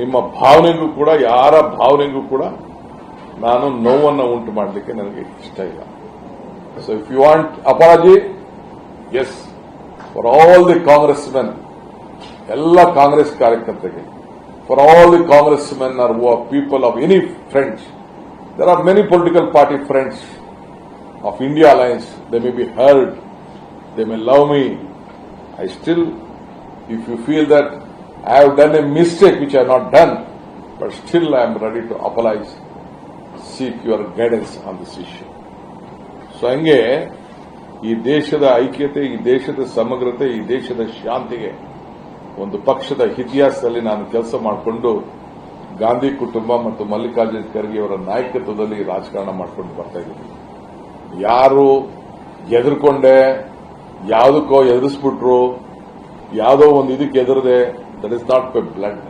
ನಿಮ್ಮ ಭಾವನೆಗೂ ಕೂಡ ಯಾರ ಭಾವನೆಗೂ ಕೂಡ ನಾನು ನೋವನ್ನು ಉಂಟು ಮಾಡಲಿಕ್ಕೆ ನನಗೆ ಇಷ್ಟ ಇಲ್ಲ so if you want apologies for all the Congress men ಎಲ್ಲ ಕಾಂಗ್ರೆಸ್ ಕಾರ್ಯಕರ್ತರಿಗೆ for all the Congress men are people of any friends there are many political party friends of India Alliance, they may be heard, they may love me. I still, if you feel that I have done a mistake which I have not done, but still I am ready to apologize, seek your guidance on this issue. So ಹಂಗೆ ಈ ದೇಶದ ಐಕ್ಯತೆ ಈ ದೇಶದ ಸಮಗ್ರತೆ ಈ ದೇಶದ ಶಾಂತಿಗೆ ಒಂದು ಪಕ್ಷದ ಇತಿಹಾಸದಲ್ಲಿ ನಾನು ಕೆಲಸ ಮಾಡಿಕೊಂಡು ಗಾಂಧಿ ಕುಟುಂಬ ಮತ್ತು ಮಲ್ಲಿಕಾರ್ಜುನ ಖರ್ಗೆ ಅವರ ನಾಯಕತ್ವದಲ್ಲಿ ರಾಜಕಾರಣ ಮಾಡ್ಕೊಂಡು ಬರ್ತಾ ಇದ್ದೀನಿ ಯಾರು ಎದುರ್ಕೊಂಡೆ ಯಾವುದಕ್ಕೋ ಎದುರಿಸ್ಬಿಟ್ರು ಯಾವುದೋ ಒಂದು ಇದಕ್ಕೆ ಎದುರದೆ that is not my blood